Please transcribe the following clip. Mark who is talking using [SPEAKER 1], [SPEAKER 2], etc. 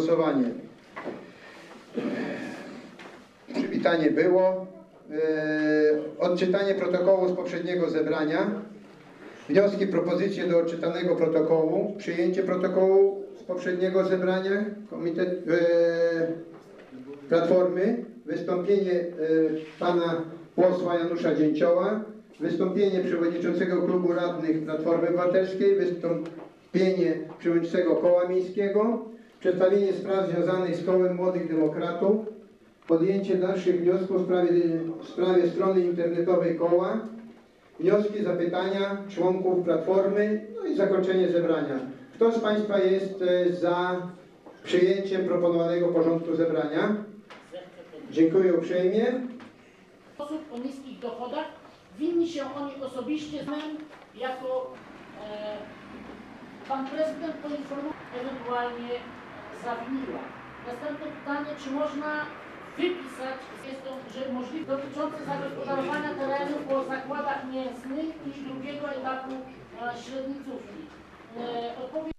[SPEAKER 1] Głosowanie. Przywitanie było. E, Odczytanie protokołu z poprzedniego zebrania. Wnioski, propozycje do odczytanego protokołu. Przyjęcie protokołu z poprzedniego zebrania. Komitet e, Platformy. Wystąpienie e, pana posła Janusza Dzięcioła. Wystąpienie przewodniczącego klubu radnych Platformy Obywatelskiej. Wystąpienie przewodniczącego koła miejskiego. Przedstawienie spraw związanych z kołem Młodych Demokratów. Podjęcie dalszych wniosków w sprawie, w sprawie strony internetowej koła. Wnioski, zapytania członków Platformy. No i zakończenie zebrania. Kto z Państwa jest e, za przyjęciem proponowanego porządku zebrania? Dziękuję uprzejmie.
[SPEAKER 2] osób o niskich dochodach. Winni się oni osobiście z nami jako e, pan prezydent poinformował, ewentualnie zawiniła. Następne pytanie, czy można wypisać, jest to, że możliwe dotyczące zagospodarowania terenów po zakładach mięsnych i drugiego etapu e, średnicówki. E, odpowiedź